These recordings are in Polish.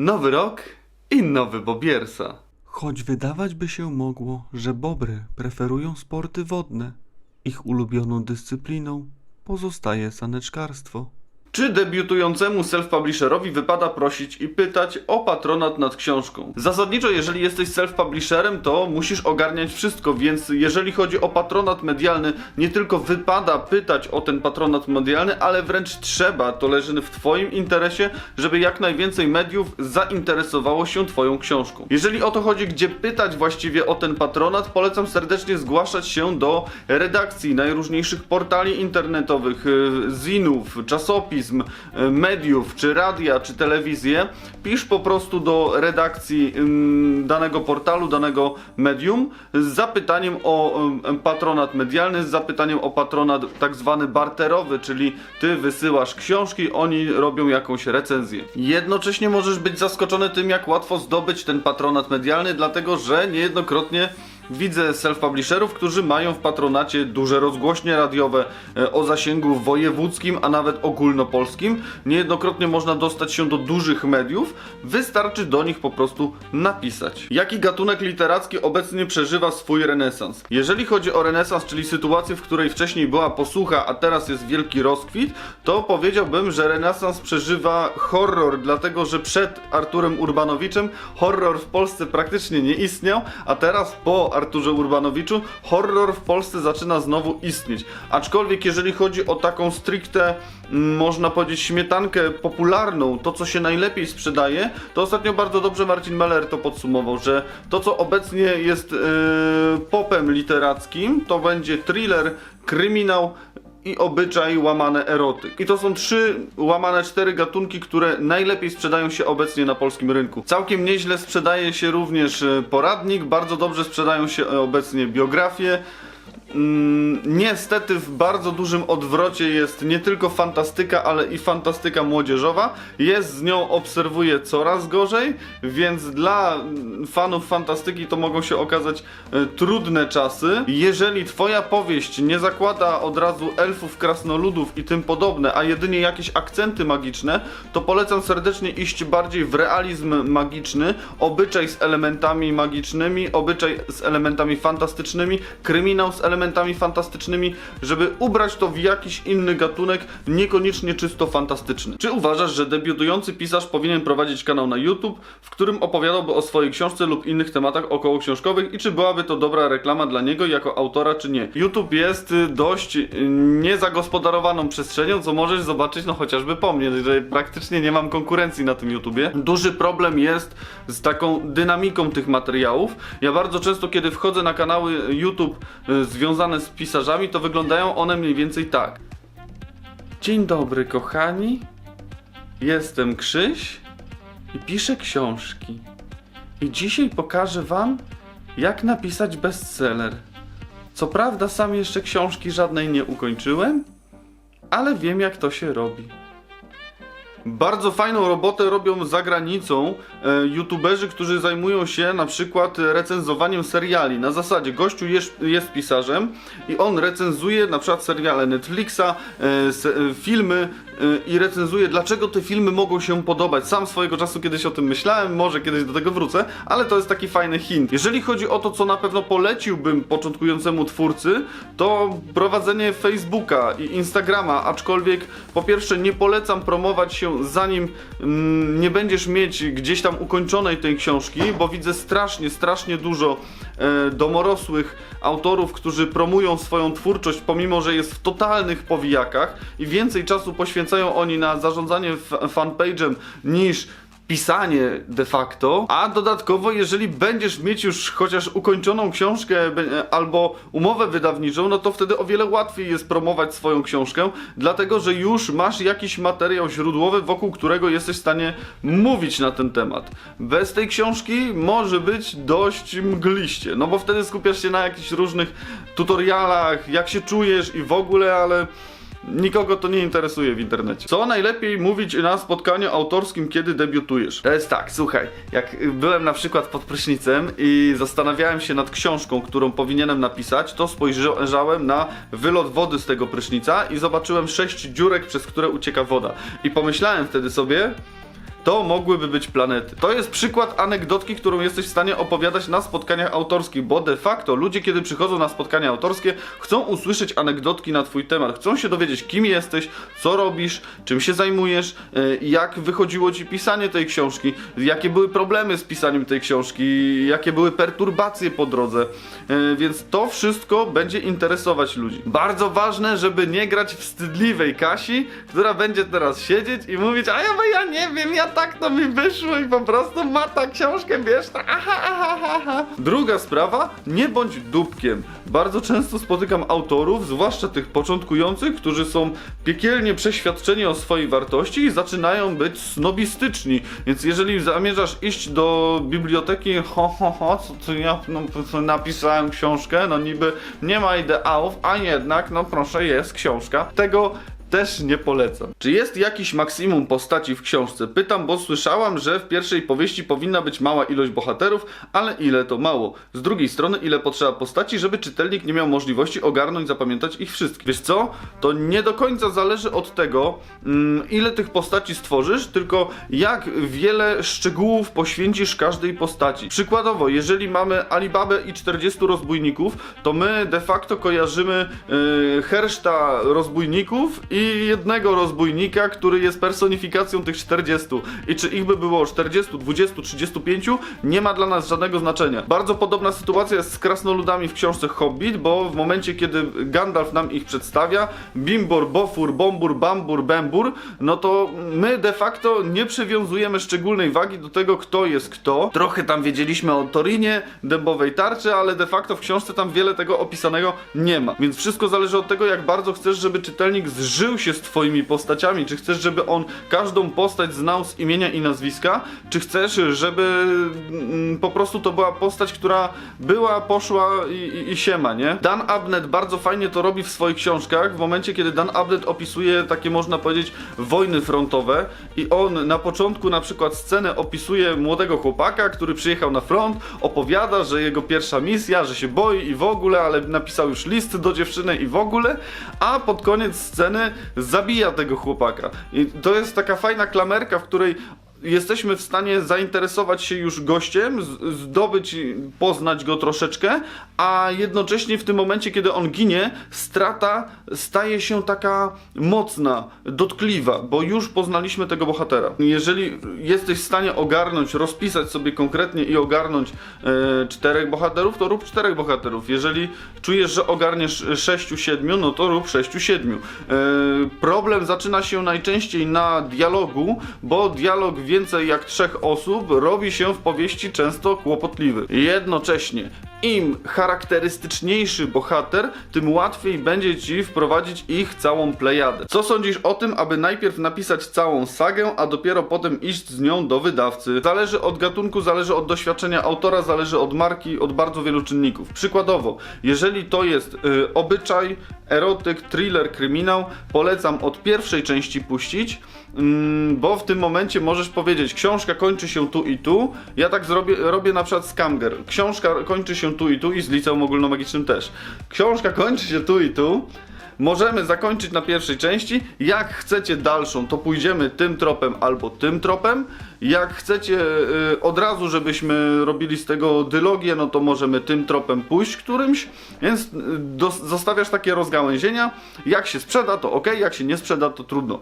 Nowy rok i nowy Bobiersa. Choć wydawać by się mogło, że bobry preferują sporty wodne, ich ulubioną dyscypliną pozostaje saneczkarstwo. Czy debiutującemu self-publisherowi wypada prosić i pytać o patronat nad książką? Zasadniczo, jeżeli jesteś self-publisherem, to musisz ogarniać wszystko, więc jeżeli chodzi o patronat medialny, nie tylko wypada pytać o ten patronat medialny, ale wręcz trzeba, to leży w Twoim interesie, żeby jak najwięcej mediów zainteresowało się Twoją książką. Jeżeli o to chodzi, gdzie pytać właściwie o ten patronat, polecam serdecznie zgłaszać się do redakcji najróżniejszych portali internetowych, y, zinów, czasopism, y, mediów, czy radia, czy telewizję. Pisz po prostu do redakcji danego portalu, danego medium z zapytaniem o patronat medialny, z zapytaniem o patronat tak zwany barterowy, czyli ty wysyłasz książki, oni robią jakąś recenzję. Jednocześnie możesz być zaskoczony tym, jak łatwo zdobyć ten patronat medialny, dlatego że niejednokrotnie Widzę self-publisherów, którzy mają w patronacie duże rozgłośnie radiowe e, o zasięgu wojewódzkim, a nawet ogólnopolskim. Niejednokrotnie można dostać się do dużych mediów, wystarczy do nich po prostu napisać. Jaki gatunek literacki obecnie przeżywa swój renesans? Jeżeli chodzi o renesans, czyli sytuację, w której wcześniej była posłucha, a teraz jest wielki rozkwit, to powiedziałbym, że renesans przeżywa horror, dlatego że przed Arturem Urbanowiczem horror w Polsce praktycznie nie istniał, a teraz po Arturze Urbanowiczu horror w Polsce zaczyna znowu istnieć. Aczkolwiek jeżeli chodzi o taką stricte, mm, można powiedzieć, śmietankę popularną, to co się najlepiej sprzedaje, to ostatnio bardzo dobrze Marcin Meller to podsumował, że to co obecnie jest yy, popem literackim, to będzie thriller, kryminał, i obyczaj łamane erotyk. I to są trzy łamane cztery gatunki, które najlepiej sprzedają się obecnie na polskim rynku. Całkiem nieźle sprzedaje się również e, poradnik, bardzo dobrze sprzedają się e, obecnie biografie. Mm, niestety w bardzo dużym odwrocie jest nie tylko fantastyka, ale i fantastyka młodzieżowa. Jest z nią, obserwuję coraz gorzej, więc dla fanów fantastyki to mogą się okazać e, trudne czasy. Jeżeli twoja powieść nie zakłada od razu elfów, krasnoludów i tym podobne, a jedynie jakieś akcenty magiczne, to polecam serdecznie iść bardziej w realizm magiczny, obyczaj z elementami magicznymi, obyczaj z elementami fantastycznymi, kryminał z elementami fantastycznymi, żeby ubrać to w jakiś inny gatunek, niekoniecznie czysto fantastyczny. Czy uważasz, że debiutujący pisarz powinien prowadzić kanał na YouTube, w którym opowiadałby o swojej książce lub innych tematach około książkowych i czy byłaby to dobra reklama dla niego jako autora, czy nie? YouTube jest y, dość y, niezagospodarowaną przestrzenią, co możesz zobaczyć no chociażby po mnie, że praktycznie nie mam konkurencji na tym YouTubie. Duży problem jest z taką dynamiką tych materiałów. Ja bardzo często, kiedy wchodzę na kanały YouTube y, związane z pisarzami, to wyglądają one mniej więcej tak. Dzień dobry, kochani. Jestem Krzyś i piszę książki. I dzisiaj pokażę Wam, jak napisać bestseller. Co prawda, sam jeszcze książki żadnej nie ukończyłem, ale wiem, jak to się robi. Bardzo fajną robotę robią za granicą e, youtuberzy, którzy zajmują się na przykład recenzowaniem seriali. Na zasadzie gościu jest, jest pisarzem i on recenzuje na przykład seriale Netflixa, e, se, e, filmy i recenzuje dlaczego te filmy mogą się podobać. Sam swojego czasu kiedyś o tym myślałem, może kiedyś do tego wrócę, ale to jest taki fajny hint. Jeżeli chodzi o to, co na pewno poleciłbym początkującemu twórcy, to prowadzenie Facebooka i Instagrama, aczkolwiek po pierwsze nie polecam promować się zanim mm, nie będziesz mieć gdzieś tam ukończonej tej książki, bo widzę strasznie, strasznie dużo domorosłych autorów, którzy promują swoją twórczość, pomimo że jest w totalnych powijakach i więcej czasu poświęcają oni na zarządzanie fanpage'em niż pisanie de facto, a dodatkowo jeżeli będziesz mieć już chociaż ukończoną książkę be- albo umowę wydawniczą, no to wtedy o wiele łatwiej jest promować swoją książkę, dlatego że już masz jakiś materiał źródłowy, wokół którego jesteś w stanie mówić na ten temat. Bez tej książki może być dość mgliście, no bo wtedy skupiasz się na jakichś różnych tutorialach, jak się czujesz i w ogóle, ale Nikogo to nie interesuje w internecie. Co najlepiej mówić na spotkaniu autorskim, kiedy debiutujesz? To jest tak, słuchaj, jak byłem na przykład pod prysznicem i zastanawiałem się nad książką, którą powinienem napisać, to spojrzałem na wylot wody z tego prysznica i zobaczyłem sześć dziurek, przez które ucieka woda. I pomyślałem wtedy sobie, to mogłyby być planety. To jest przykład anegdotki, którą jesteś w stanie opowiadać na spotkaniach autorskich, bo de facto ludzie, kiedy przychodzą na spotkania autorskie, chcą usłyszeć anegdotki na twój temat, chcą się dowiedzieć, kim jesteś, co robisz, czym się zajmujesz, e, jak wychodziło ci pisanie tej książki, jakie były problemy z pisaniem tej książki, jakie były perturbacje po drodze. E, Więc to wszystko będzie interesować ludzi. Bardzo ważne, żeby nie grać wstydliwej Kasi, która będzie teraz siedzieć i mówić, a ja, ja nie wiem, ja tak to mi wyszło i po prostu ma ta książkę, wiesz, tak, aha, aha, aha. Druga sprawa, nie bądź dupkiem. Bardzo często spotykam autorów, zwłaszcza tych początkujących, którzy są piekielnie przeświadczeni o swojej wartości i zaczynają być snobistyczni. Więc jeżeli zamierzasz iść do biblioteki, ho, ho, ho, co, ja no, napisałem książkę, no niby nie ma ideałów, a jednak, no proszę, jest książka. Tego też nie polecam. Czy jest jakiś maksimum postaci w książce? Pytam, bo słyszałam, że w pierwszej powieści powinna być mała ilość bohaterów, ale ile to mało? Z drugiej strony, ile potrzeba postaci, żeby czytelnik nie miał możliwości ogarnąć, zapamiętać ich wszystkich? Wiesz co? To nie do końca zależy od tego, mm, ile tych postaci stworzysz, tylko jak wiele szczegółów poświęcisz każdej postaci. Przykładowo, jeżeli mamy Alibabę i 40 rozbójników, to my de facto kojarzymy yy, herszta rozbójników i jednego rozbójnika, który jest personifikacją tych 40. I czy ich by było 40, 20, 35, nie ma dla nas żadnego znaczenia. Bardzo podobna sytuacja jest z krasnoludami w książce Hobbit, bo w momencie, kiedy Gandalf nam ich przedstawia, Bimbor, Bofur, Bombur, Bambur, Bembur, no to my de facto nie przywiązujemy szczególnej wagi do tego, kto jest kto. Trochę tam wiedzieliśmy o Torinie, dębowej tarczy, ale de facto w książce tam wiele tego opisanego nie ma. Więc wszystko zależy od tego, jak bardzo chcesz, żeby czytelnik zżył się z twoimi postaciami. Czy chcesz, żeby on każdą postać znał z imienia i nazwiska, czy chcesz, żeby mm, po prostu to była postać, która była, poszła i, i, i siema, nie? Dan Abnett bardzo fajnie to robi w swoich książkach, w momencie, kiedy Dan Abnett opisuje takie, można powiedzieć, wojny frontowe i on na początku na przykład sceny opisuje młodego chłopaka, który przyjechał na front, opowiada, że jego pierwsza misja, że się boi i w ogóle, ale napisał już list do dziewczyny i w ogóle, a pod koniec sceny zabija tego chłopaka. I to jest taka fajna klamerka, w której jesteśmy w stanie zainteresować się już gościem, zdobyć, poznać go troszeczkę, a jednocześnie w tym momencie, kiedy on ginie, strata staje się taka mocna, dotkliwa, bo już poznaliśmy tego bohatera. Jeżeli jesteś w stanie ogarnąć, rozpisać sobie konkretnie i ogarnąć e, czterech bohaterów, to rób czterech bohaterów. Jeżeli czujesz, że ogarniesz sześciu, siedmiu, no to rób sześciu, siedmiu. E, problem zaczyna się najczęściej na dialogu, bo dialog więcej jak trzech osób robi się w powieści często kłopotliwy. Jednocześnie im charakterystyczniejszy bohater, tym łatwiej będzie ci wprowadzić ich całą plejadę. Co sądzisz o tym, aby najpierw napisać całą sagę, a dopiero potem iść z nią do wydawcy? Zależy od gatunku, zależy od doświadczenia autora, zależy od marki, od bardzo wielu czynników. Przykładowo, jeżeli to jest y, obyczaj, erotyk, thriller, kryminał, polecam od pierwszej części puścić, bo w tym momencie możesz powiedzieć, książka kończy się tu i tu. Ja tak zrobię, robię na przykład Scamger. Książka kończy się tu i tu i z liceum ogólnomagicznym też. Książka kończy się tu i tu. Możemy zakończyć na pierwszej części. Jak chcecie dalszą, to pójdziemy tym tropem albo tym tropem. Jak chcecie y, od razu, żebyśmy robili z tego dylogię, no to możemy tym tropem pójść którymś. Więc y, dos- zostawiasz takie rozgałęzienia. Jak się sprzeda, to ok, jak się nie sprzeda, to trudno.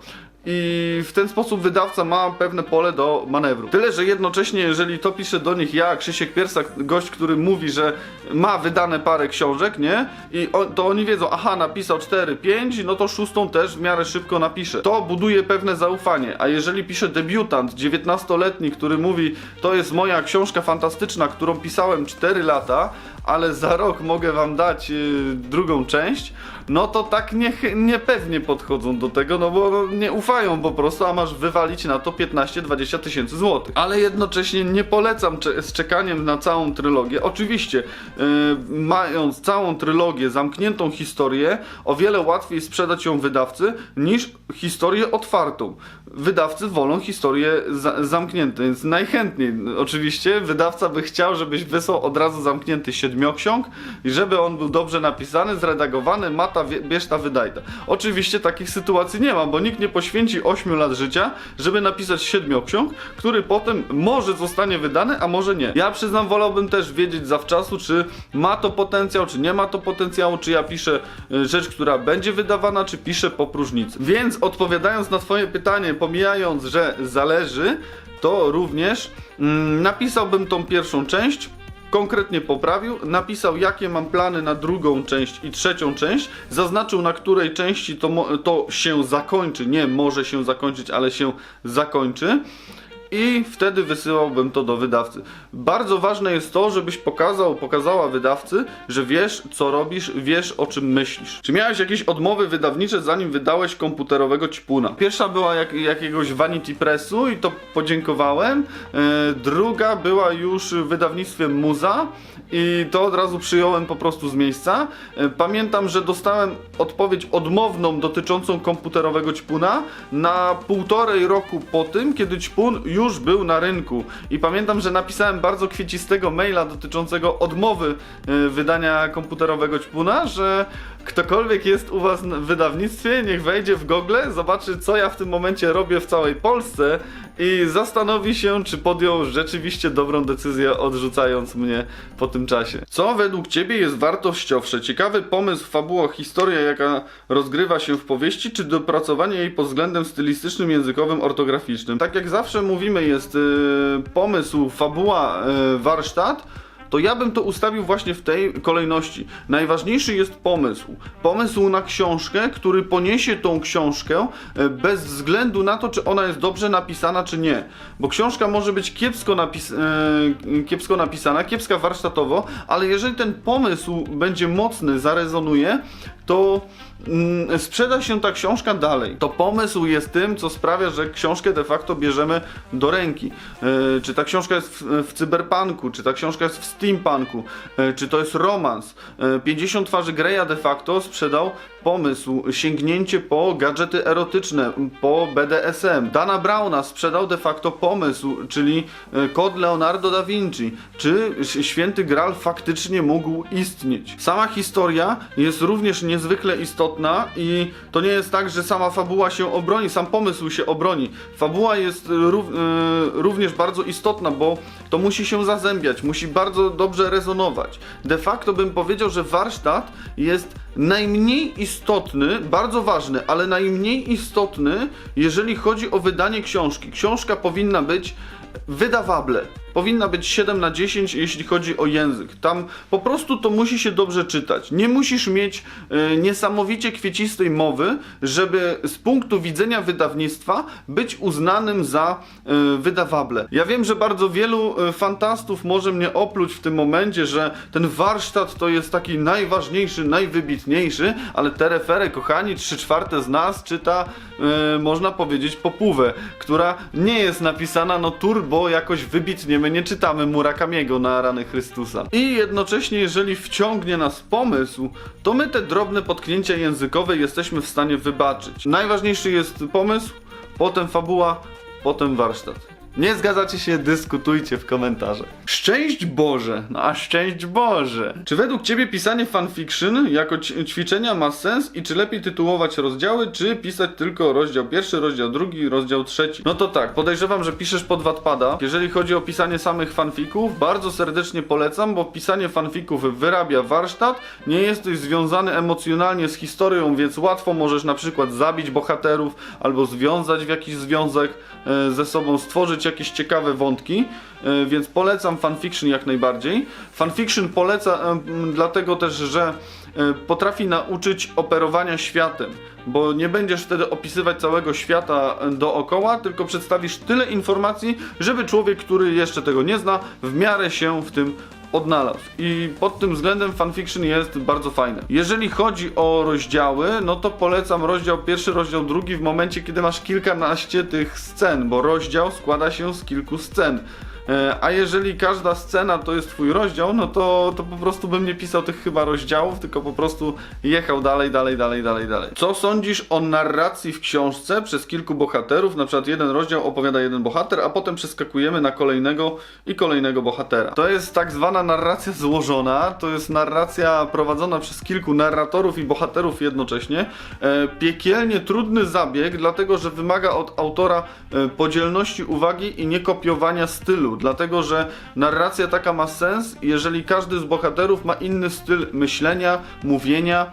I w ten sposób wydawca ma pewne pole do manewru. Tyle, że jednocześnie, jeżeli to pisze do nich ja, Krzysiek Piersak, gość, który mówi, że ma wydane parę książek, nie? I to oni wiedzą, aha, napisał 4, 5, no to szóstą też w miarę szybko napisze. To buduje pewne zaufanie. A jeżeli pisze debiutant, 19-letni, który mówi, to jest moja książka fantastyczna, którą pisałem 4 lata, ale za rok mogę wam dać yy, drugą część, no to tak niech, niepewnie podchodzą do tego, no bo nie ufają po prostu, a masz wywalić na to 15-20 tysięcy złotych. Ale jednocześnie nie polecam z czekaniem na całą trylogię. Oczywiście, yy, mając całą trylogię, zamkniętą historię, o wiele łatwiej sprzedać ją wydawcy niż historię otwartą. wydawcy wolą historie za zamknięte, więc najchętniej oczywiście wydawca by chciał, żebyś wysłał od razu zamknięty siedmioksiąg i żeby on był dobrze napisany, zredagowany, mata, wie- bierz ta, wydaj ta. Oczywiście takich sytuacji nie ma, bo nikt nie poświęci 8 lat życia, żeby napisać siedmioksiąg, który potem może zostanie wydany, a może nie. Ja przyznam, wolałbym też wiedzieć zawczasu, czy ma to potencjał, czy nie ma to potencjału, czy ja piszę y, rzecz, która będzie wydawana, czy piszę po próżnicy. Więc odpowiadając na twoje pytanie, pomijając, że zależy, to również mm, napisałbym tą pierwszą część, konkretnie poprawił, napisał jakie mam plany na drugą część i trzecią część, zaznaczył na której części to, to się zakończy, nie może się zakończyć, ale się zakończy. I wtedy wysyłałbym to do wydawcy. Bardzo ważne jest to, żebyś pokazał, pokazała wydawcy, że wiesz, co robisz, wiesz, o czym myślisz. Czy miałeś jakieś odmowy wydawnicze, zanim wydałeś komputerowego ćpuna? Pierwsza była jak, jakiegoś Vanity Pressu i to podziękowałem. E, druga była już w wydawnictwie Muza i to od razu przyjąłem po prostu z miejsca. E, Pamiętam, że dostałem odpowiedź odmowną dotyczącą komputerowego ćpuna na półtorej roku po tym, kiedy ćpun już był na rynku. I pamiętam, że napisałem bardzo kwiecistego maila dotyczącego odmowy e, wydania komputerowego ćpuna, że ktokolwiek jest u was w wydawnictwie, niech wejdzie w Google, zobaczy co ja w tym momencie robię w całej Polsce i zastanowi się, czy podjął rzeczywiście dobrą decyzję, odrzucając mnie po tym czasie. Co według ciebie jest wartościowsze? Ciekawy pomysł, fabuła, historia, jaka rozgrywa się w powieści, czy dopracowanie jej pod względem stylistycznym, językowym, ortograficznym? Tak jak zawsze mówimy, jest yy, pomysł, fabuła, yy, warsztat to ja bym to ustawił właśnie w tej kolejności. Najważniejszy jest pomysł. Pomysł na książkę, który poniesie tą książkę e, bez względu na to, czy ona jest dobrze napisana, czy nie. Bo książka może być kiepsko, napis e, kiepsko napisana, kiepska warsztatowo, ale jeżeli ten pomysł będzie mocny, zarezonuje, to mm, sprzeda się ta książka dalej. To pomysł jest tym, co sprawia, że książkę de facto bierzemy do ręki. E, czy ta książka jest w, cyberpunku, czy ta książka jest w steampunku, e, czy to jest romans. E, 50 twarzy Greya de facto sprzedał pomysł, sięgnięcie po gadżety erotyczne, po BDSM. Dana Browna sprzedał de facto pomysł, czyli e, kod Leonardo da Vinci. Czy święty Graal faktycznie mógł istnieć? Sama historia jest również niezwykle istotna i to nie jest tak, że sama fabuła się obroni, sam pomysł się obroni. Fabuła jest rów, e, również bardzo istotna, bo to musi się zazębiać, musi bardzo dobrze rezonować. De facto bym powiedział, że warsztat jest najmniej istotny, bardzo ważny, ale najmniej istotny, jeżeli chodzi o wydanie książki. Książka powinna być wydawable. Powinna być 7 na 10, jeśli chodzi o język. Tam po prostu to musi się dobrze czytać. Nie musisz mieć e, niesamowicie kwiecistej mowy, żeby z punktu widzenia wydawnictwa być uznanym za e, wydawable. Ja wiem, że bardzo wielu e, fantastów może mnie opluć w tym momencie, że ten warsztat to jest taki najważniejszy, najwybitniejszy, ale te refery, kochani, 3 czwarte z nas czyta, e, można powiedzieć, popówę, która nie jest napisana no turbo jakoś wybitnie. My nie czytamy Murakamiego na rany Chrystusa. I jednocześnie, jeżeli wciągnie nas pomysł, to my te drobne potknięcia językowe jesteśmy w stanie wybaczyć. Najważniejszy jest pomysł, potem fabuła, potem warsztat. Nie zgadzacie się, dyskutujcie w komentarzach. Szczęść Boże, no a szczęść Boże. Czy według Ciebie pisanie fanfiction jako ćwiczenia ma sens i czy lepiej tytułować rozdziały, czy pisać tylko rozdział pierwszy, rozdział drugi, rozdział trzeci? No to tak, podejrzewam, że piszesz pod Wattpada. Jeżeli chodzi o pisanie samych fanfików, bardzo serdecznie polecam, bo pisanie fanfików wyrabia warsztat, nie jesteś związany emocjonalnie z historią, więc łatwo możesz na przykład zabić bohaterów albo związać w jakiś związek e, ze sobą, stworzyć jakieś ciekawe wątki, e, więc polecam fanfiction jak najbardziej. Fanfiction poleca e, dlatego też, że e, potrafi nauczyć operowania światem, bo nie będziesz wtedy opisywać całego świata dookoła, tylko przedstawisz tyle informacji, żeby człowiek, który jeszcze tego nie zna, w miarę się w tym odnalazł. I pod tym względem fanfiction jest bardzo fajny. Jeżeli chodzi o rozdziały, no to polecam rozdział pierwszy, rozdział drugi w momencie, kiedy masz kilkanaście tych scen, bo rozdział składa się z kilku scen. E, A jeżeli każda scena to jest twój rozdział, no to, to po prostu bym nie pisał tych chyba rozdziałów, tylko po prostu jechał dalej, dalej, dalej, dalej, dalej. Co sądzisz o narracji w książce przez kilku bohaterów? Na przykład jeden rozdział opowiada jeden bohater, a potem przeskakujemy na kolejnego i kolejnego bohatera. To jest tak zwana narracja złożona, to jest narracja prowadzona przez kilku narratorów i bohaterów jednocześnie. E, Piekielnie trudny zabieg, dlatego że wymaga od autora e, podzielności uwagi i nie kopiowania stylu, dlatego że narracja taka ma sens, jeżeli każdy z bohaterów ma inny styl myślenia, mówienia,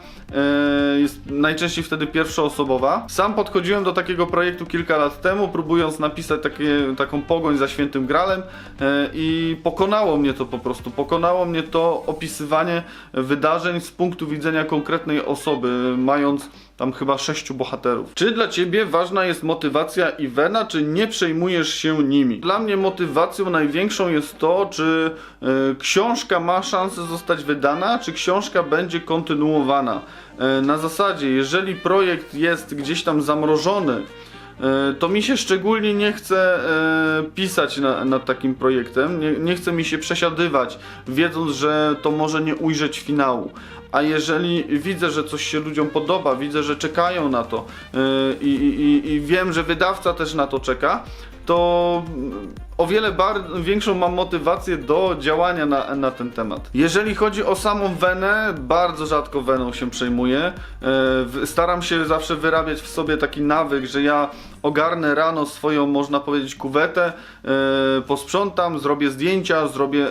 jest najczęściej wtedy pierwszoosobowa. Sam podchodziłem do takiego projektu kilka lat temu, próbując napisać takie, taką pogoń za świętym gralem e, i pokonało mnie to po prostu, pokonało mnie to opisywanie wydarzeń z punktu widzenia konkretnej osoby, mając tam chyba sześciu bohaterów. Czy dla ciebie ważna jest motywacja Ivena, czy nie przejmujesz się nimi? Dla mnie motywacją największą jest to, czy e, książka ma szansę zostać wydana, czy książka będzie kontynuowana. E, na zasadzie, jeżeli projekt jest gdzieś tam zamrożony, e, to mi się szczególnie nie chce e, pisać na, nad takim projektem, nie, nie chce mi się przesiadywać, wiedząc, że to może nie ujrzeć finału. A jeżeli widzę, że coś się ludziom podoba, widzę, że czekają na to i, i, i wiem, że wydawca też na to czeka, to o wiele większą mam motywację do działania na, na ten temat. Jeżeli chodzi o samą wenę, bardzo rzadko weną się przejmuję. E, staram się zawsze wyrabiać w sobie taki nawyk, że ja ogarnę rano swoją, można powiedzieć, kuwetę, e, posprzątam, zrobię zdjęcia, zrobię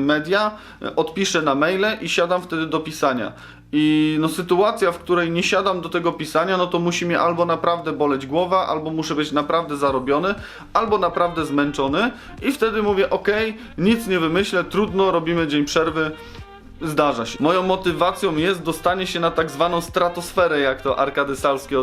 media, e, odpiszę na maile i siadam wtedy do pisania. I no sytuacja, w której nie siadam do tego pisania, no to musi mnie albo naprawdę boleć głowa, albo muszę być naprawdę zarobiony, albo naprawdę zmęczony i wtedy mówię, ok, nic nie wymyślę, trudno, robimy dzień przerwy, Zdarza się. Moją motywacją jest dostanie się na tak zwaną stratosferę, jak to Arkady Salski e,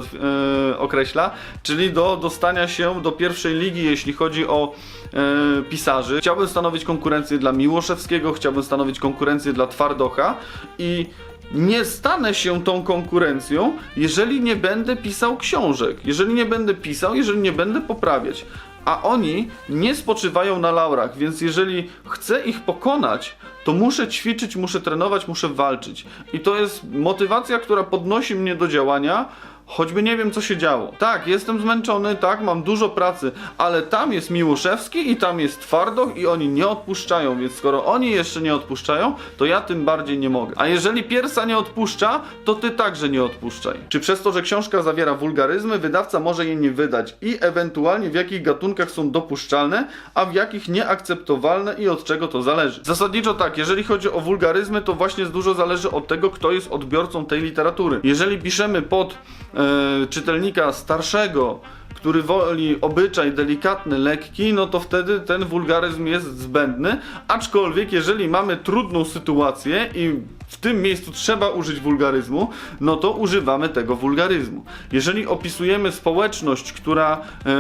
określa, czyli do dostania się do pierwszej ligi, jeśli chodzi o e, pisarzy. Chciałbym stanowić konkurencję dla Miłoszewskiego, chciałbym stanowić konkurencję dla Twardocha i nie stanę się tą konkurencją, jeżeli nie będę pisał książek, jeżeli nie będę pisał, jeżeli nie będę poprawiać. A oni nie spoczywają na laurach, więc jeżeli chcę ich pokonać, to muszę ćwiczyć, muszę trenować, muszę walczyć. I to jest motywacja, która podnosi mnie do działania, choćby nie wiem, co się działo. Tak, jestem zmęczony, tak, mam dużo pracy, ale tam jest Miłoszewski i tam jest Twardoch i oni nie odpuszczają, więc skoro oni jeszcze nie odpuszczają, to ja tym bardziej nie mogę. A jeżeli Piersa nie odpuszcza, to ty także nie odpuszczaj. Czy przez to, że książka zawiera wulgaryzmy, wydawca może jej nie wydać i ewentualnie w jakich gatunkach są dopuszczalne, a w jakich nieakceptowalne i od czego to zależy? Zasadniczo tak, jeżeli chodzi o wulgaryzmy, to właśnie dużo zależy od tego, kto jest odbiorcą tej literatury. Jeżeli piszemy pod e, czytelnika starszego, który woli obyczaj delikatny, lekki, no to wtedy ten wulgaryzm jest zbędny. Aczkolwiek, jeżeli mamy trudną sytuację i w tym miejscu trzeba użyć wulgaryzmu, no to używamy tego wulgaryzmu. Jeżeli opisujemy społeczność, która e,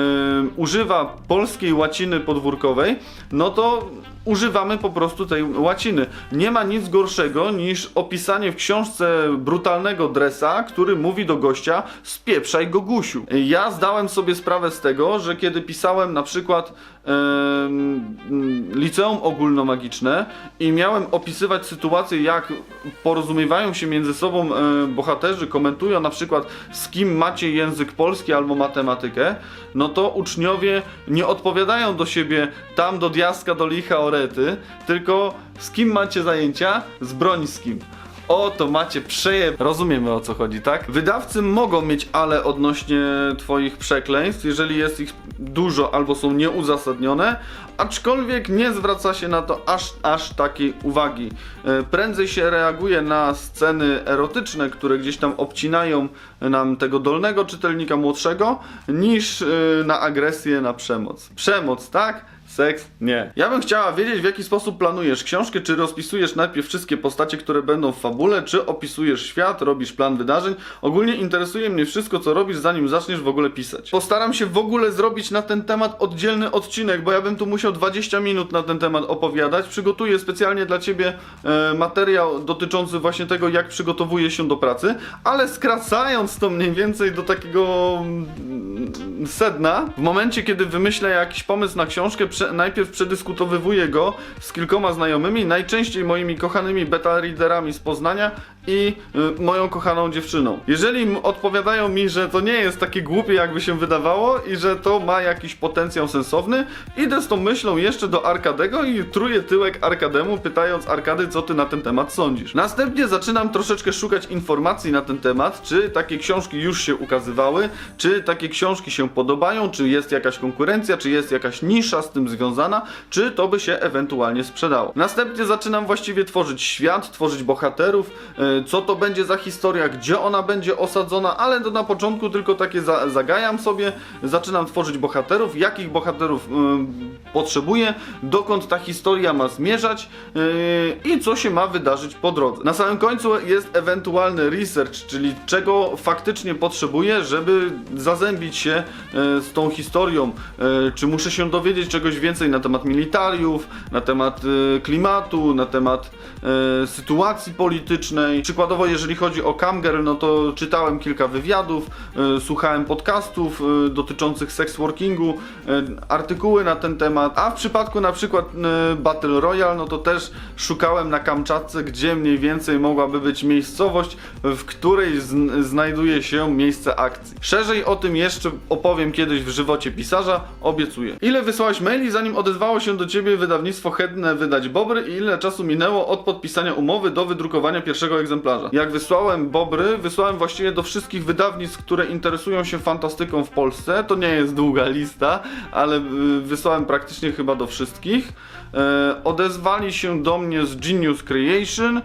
używa polskiej łaciny podwórkowej, no to używamy po prostu tej łaciny. Nie ma nic gorszego niż opisanie w książce brutalnego dresa, który mówi do gościa spieprzaj go gusiu. Ja zdałem sobie sprawę z tego, że kiedy pisałem na przykład liceum ogólnomagiczne i miałem opisywać sytuację, jak porozumiewają się między sobą e, bohaterzy, komentują na przykład z kim macie język polski albo matematykę, no to uczniowie nie odpowiadają do siebie tam do diaska, do licha, orety, tylko z kim macie zajęcia? Z Brońskim. O, to macie przeje... Rozumiemy o co chodzi, tak? Wydawcy mogą mieć ale odnośnie twoich przekleństw, jeżeli jest ich dużo albo są nieuzasadnione, aczkolwiek nie zwraca się na to aż, aż takiej uwagi. E, Prędzej się reaguje na sceny erotyczne, które gdzieś tam obcinają nam tego dolnego czytelnika młodszego, niż e, na agresję, na przemoc. Przemoc, tak? Seks? Nie. Ja bym chciała wiedzieć, w jaki sposób planujesz książkę, czy rozpisujesz najpierw wszystkie postacie, które będą w fabule, czy opisujesz świat, robisz plan wydarzeń. Ogólnie interesuje mnie wszystko, co robisz, zanim zaczniesz w ogóle pisać. Postaram się w ogóle zrobić na ten temat oddzielny odcinek, bo ja bym tu musiał 20 minut na ten temat opowiadać. Przygotuję specjalnie dla Ciebie e, materiał dotyczący właśnie tego, jak przygotowuję się do pracy, ale skracając to mniej więcej do takiego mm, sedna, w momencie, kiedy wymyślę jakiś pomysł na książkę, prze, najpierw przedyskutowywuję go z kilkoma znajomymi, najczęściej moimi kochanymi beta readerami z Poznania i y, moją kochaną dziewczyną. Jeżeli odpowiadają mi, że to nie jest takie głupie, jakby się wydawało i że to ma jakiś potencjał sensowny, idę z tą myślą jeszcze do Arkadego i truję tyłek Arkademu, pytając Arkady, co ty na ten temat sądzisz. Następnie zaczynam troszeczkę szukać informacji na ten temat, czy takie książki już się ukazywały, czy takie książki się podobają, czy jest jakaś konkurencja, czy jest jakaś nisza z tym związana, czy to by się ewentualnie sprzedało. Następnie zaczynam właściwie tworzyć świat, tworzyć bohaterów, e, co to będzie za historia, gdzie ona będzie osadzona, ale to na początku tylko takie za, zagajam sobie, zaczynam tworzyć bohaterów, jakich bohaterów e, potrzebuję, dokąd ta historia ma zmierzać e, i co się ma wydarzyć po drodze. Na samym końcu jest ewentualny research, czyli czego faktycznie potrzebuję, żeby zazębić się e, z tą historią. E, Czy muszę się dowiedzieć czegoś więcej na temat militariów, na temat e, klimatu, na temat e, sytuacji politycznej. Przykładowo, jeżeli chodzi o Camgirl, no to czytałem kilka wywiadów, e, słuchałem podcastów e, dotyczących sex workingu, e, artykuły na ten temat, a w przypadku na przykład Battle Royale, no to też szukałem na Kamczatce, gdzie mniej więcej mogłaby być miejscowość, w której zn- znajduje się miejsce akcji. Szerzej o tym jeszcze opowiem kiedyś w żywocie pisarza, obiecuję. Ile wysłałeś maili, zanim odezwało się do ciebie wydawnictwo chętne wydać Bobry i ile czasu minęło od podpisania umowy do wydrukowania pierwszego egzemplarza? Jak wysłałem Bobry, wysłałem właściwie do wszystkich wydawnictw, które interesują się fantastyką w Polsce. To nie jest długa lista, ale y, wysłałem praktycznie chyba do wszystkich. E, odezwali się do mnie z Genius Creation.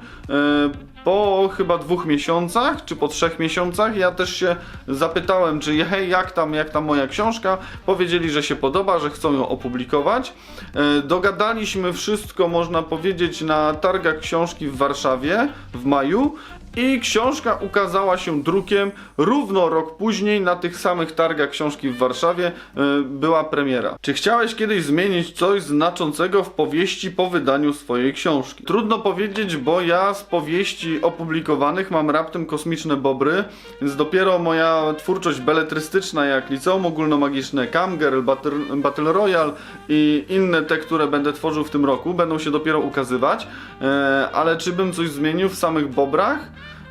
Po chyba dwóch miesiącach, czy po trzech miesiącach, ja też się zapytałem, czy hej, jak tam, jak tam moja książka. Powiedzieli, że się podoba, że chcą ją opublikować. E, dogadaliśmy wszystko, można powiedzieć, na targach książki w Warszawie w maju. I książka ukazała się drukiem równo rok później na tych samych targach książki w Warszawie e, była premiera. Czy chciałeś kiedyś zmienić coś znaczącego w powieści po wydaniu swojej książki? Trudno powiedzieć, bo ja z powieści opublikowanych mam raptem kosmiczne bobry, więc dopiero moja twórczość beletrystyczna jak Liceum Ogólnomagiczne, Camgirl, Battle, Battle Royale i inne te, które będę tworzył w tym roku, będą się dopiero ukazywać. E, ale czy bym coś zmienił w samych bobrach?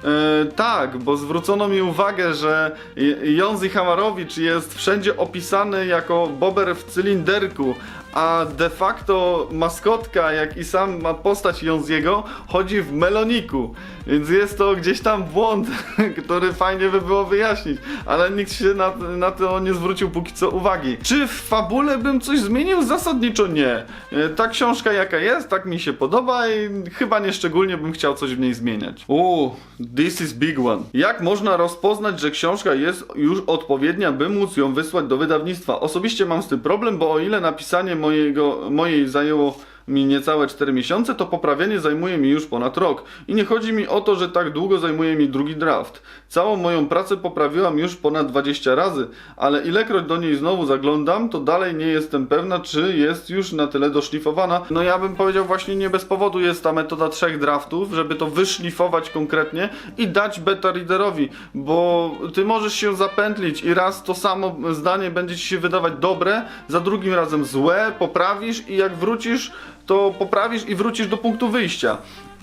E, tak, bo zwrócono mi uwagę, że Jonzi Hamarowicz jest wszędzie opisany jako bober w cylinderku, a de facto maskotka, jak i sam ma postać Jonziego, chodzi w meloniku. Więc jest to gdzieś tam błąd, który fajnie by było wyjaśnić, ale nikt się na, na to nie zwrócił póki co uwagi. Czy w fabule bym coś zmienił? Zasadniczo nie. E, Ta książka jaka jest, tak mi się podoba i chyba nie szczególnie bym chciał coś w niej zmieniać. Uuu, this is big one. Jak można rozpoznać, że książka jest już odpowiednia, by móc ją wysłać do wydawnictwa? Osobiście mam z tym problem, bo o ile napisanie mojego, mojej zajęło mi niecałe 4 miesiące, to poprawienie zajmuje mi już ponad rok. I nie chodzi mi o to, że tak długo zajmuje mi drugi draft. Całą moją pracę poprawiłam już ponad 20 razy, ale ilekroć do niej znowu zaglądam, to dalej nie jestem pewna, czy jest już na tyle doszlifowana. No ja bym powiedział właśnie nie bez powodu jest ta metoda trzech draftów, żeby to wyszlifować konkretnie i dać beta readerowi, bo ty możesz się zapętlić i raz to samo zdanie będzie ci się wydawać dobre, za drugim razem złe, poprawisz i jak wrócisz, to poprawisz i wrócisz do punktu wyjścia.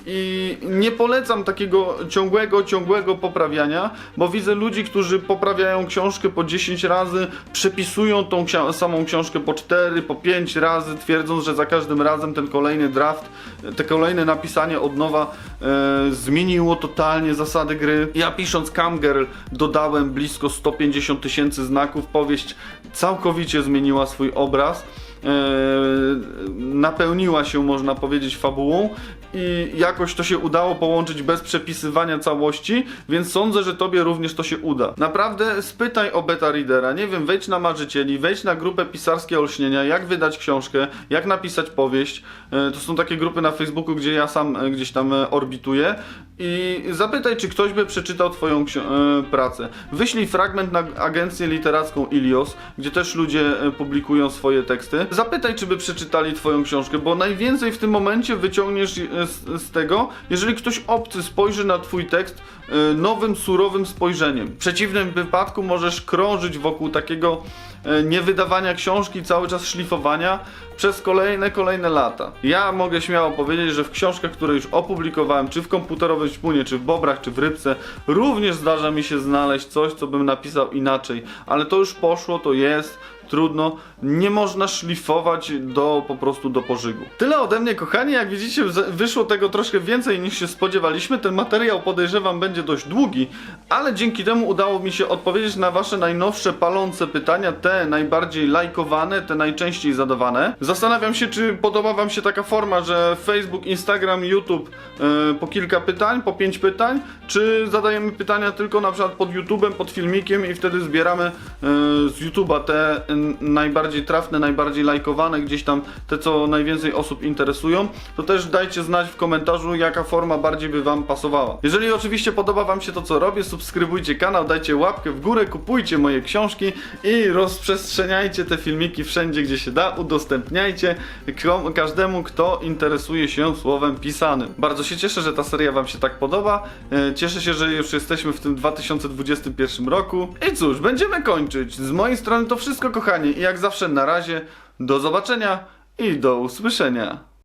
I nie polecam takiego ciągłego, ciągłego poprawiania, bo widzę ludzi, którzy poprawiają książkę po 10 razy, przepisują tą ksi- samą książkę po 4, po 5 razy, twierdząc, że za każdym razem ten kolejny draft, te kolejne napisanie od nowa e, zmieniło totalnie zasady gry. Ja pisząc Camgirl dodałem blisko 150 tysięcy znaków, powieść całkowicie zmieniła swój obraz. Napełniła się, można powiedzieć, fabułą i jakoś to się udało połączyć bez przepisywania całości, więc sądzę, że tobie również to się uda. Naprawdę spytaj o beta readera, nie wiem, wejdź na marzycieli, wejdź na grupę pisarskie olśnienia, jak wydać książkę, jak napisać powieść. E, To są takie grupy na Facebooku, gdzie ja sam e, gdzieś tam e, orbituję i zapytaj, czy ktoś by przeczytał twoją pracę. Wyślij fragment na agencję literacką Ilios, gdzie też ludzie publikują swoje teksty. Zapytaj, czy by przeczytali twoją książkę, bo najwięcej w tym momencie wyciągniesz z, z tego, jeżeli ktoś obcy spojrzy na twój tekst e, nowym, surowym spojrzeniem. W przeciwnym wypadku możesz krążyć wokół takiego e, niewydawania książki, cały czas szlifowania przez kolejne, kolejne lata. Ja mogę śmiało powiedzieć, że w książkach, które już opublikowałem, czy w komputerowej szpunie, czy w bobrach, czy w rybce, również zdarza mi się znaleźć coś, co bym napisał inaczej, ale to już poszło, to jest, trudno, nie można szlifować do po prostu do pożygu. Tyle ode mnie, kochani, jak widzicie, wyszło tego troszkę więcej niż się spodziewaliśmy. Ten materiał podejrzewam będzie dość długi, ale dzięki temu udało mi się odpowiedzieć na wasze najnowsze palące pytania, te najbardziej lajkowane, te najczęściej zadawane. Zastanawiam się, czy podoba wam się taka forma, że Facebook, Instagram, YouTube e, po kilka pytań, po pięć pytań, czy zadajemy pytania tylko na przykład pod YouTubem, pod filmikiem i wtedy zbieramy e, z YouTube'a te n- najbardziej trafne, najbardziej lajkowane, gdzieś tam te, co najwięcej osób interesują, to też dajcie znać w komentarzu, jaka forma bardziej by Wam pasowała. Jeżeli oczywiście podoba Wam się to, co robię, subskrybujcie kanał, dajcie łapkę w górę, kupujcie moje książki i rozprzestrzeniajcie te filmiki wszędzie, gdzie się da, udostępniajcie każdemu, kto interesuje się słowem pisanym. Bardzo się cieszę, że ta seria Wam się tak podoba. E, Cieszę się, że już jesteśmy w tym 2021 roku. I cóż, będziemy kończyć. Z mojej strony to wszystko, kochani. I jak zawsze na razie, do zobaczenia i do usłyszenia.